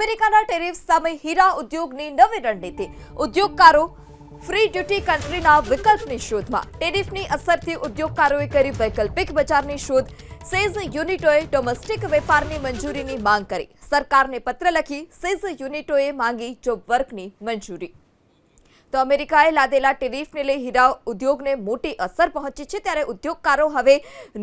અમેરિકાના ટેરિફ સામે હીરા ઉદ્યોગની નવી રણનીતિ. ઉદ્યોગકારો ફ્રી ડ્યુટી કન્ટ્રીના વિકલ્પની શોધમાં. ટેરિફની અસરથી ઉદ્યોગકારોએ કરી વૈકલ્પિક બજારની શોધ. સેઝ યુનિટોએ ડોમેસ્ટિક વેપારની મંજૂરીની માંગ કરી. સરકારને પત્ર લખી સેઝ યુનિટોએ માંગી જોબ વર્કની મંજૂરી. તો અમેરિકાએ લાદેલા ટેરિફને લઈ હીરા ઉદ્યોગને મોટી અસર પહોંચી છે ત્યારે ઉદ્યોગકારો હવે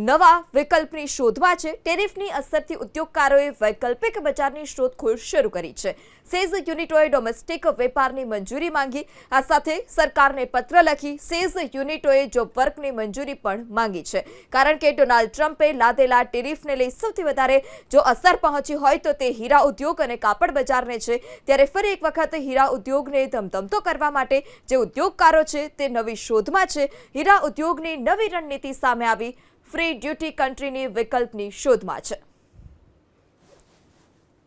નવા વિકલ્પની શોધમાં છે. ટેરિફની અસરથી ઉદ્યોગકારોએ વૈકલ્પિક બજારની શોધખોળ શરૂ કરી છે. સેઝ યુનિટોએ ડોમેસ્ટિક વેપારની મંજૂરી માંગી. આ સાથે સરકારને પત્ર લખી સેઝ યુનિટોએ જોબ વર્કની મંજૂરી પણ માંગી છે. કારણ કે ડોનાલ્ડ ટ્રમ્પે લાદેલા ટેરિફને લઈ સૌથી વધારે જો અસર પહોંચી હોય તો તે હીરા ઉદ્યોગ અને કાપડ બજારને છે. ત્યારે ફરી એક વખત હીરા ઉદ્યોગને ધમધમતો કરવા માટે જે ઉદ્યોગકારો છે તે નવી શોધમાં છે. હીરા ઉદ્યોગની નવી રણનીતિ સામે આવી. ફ્રી ડ્યુટી કન્ટ્રીની વિકલ્પની શોધમાં છે.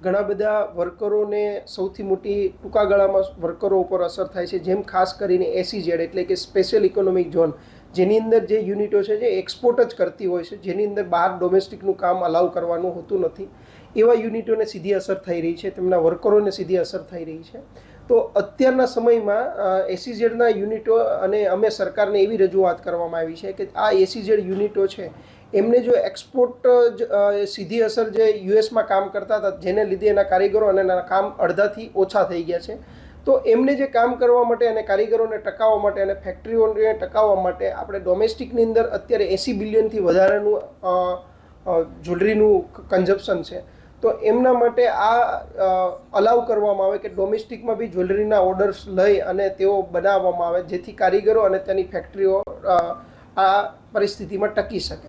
ઘણા બધા વર્કરોને સૌથી મોટી ટૂંકા ગાળામાં વર્કરો ઉપર અસર થાય છે. જેમ ખાસ કરીને એસીઝેડ એટલે કે સ્પેશિયલ ઇકોનોમિક ઝોન જેની અંદર જે યુનિટો છે જે એક્સપોર્ટ જ કરતી હોય છે, જેની અંદર બહાર ડોમેસ્ટિકનું કામ અલાઉ કરવાનું હોતું નથી. એવા યુનિટોને સીધી અસર થઈ રહી છે. તેમના વર્કરોને સીધી અસર થઈ રહી છે. તો અત્યારના સમયમાં એસીઝેડના યુનિટો અને અમે સરકારને એવી રજૂઆત કરવામાં આવી છે કે આ એસીઝેડ યુનિટો છે, એમને જો એક્સપોર્ટ સીધી અસર જે યુએસમાં કામ કરતા હતા, જેને લીધે એના કારીગરો અને એના કામ અડધાથી ઓછા થઈ ગયા છે, તો એમને જે કામ કરવા માટે અને કારીગરોને ટકાવવા માટે અને ફેક્ટરીઓને ટકાવવા માટે આપણે ડોમેસ્ટિકની અંદર અત્યારે એંસી બિલિયનથી વધારાનું જ્વેલરીનું કન્ઝપ્શન છે. તો એમના માટે આ અલાઉ કરવામાં આવે કે ડોમેસ્ટિકમાં બી જ્વેલરીના ઓર્ડર્સ લઈ અને તેઓ બનાવવામાં આવે, જેથી કારીગરો અને તેની ફેક્ટરીઓ આ પરિસ્થિતિમાં ટકી શકે.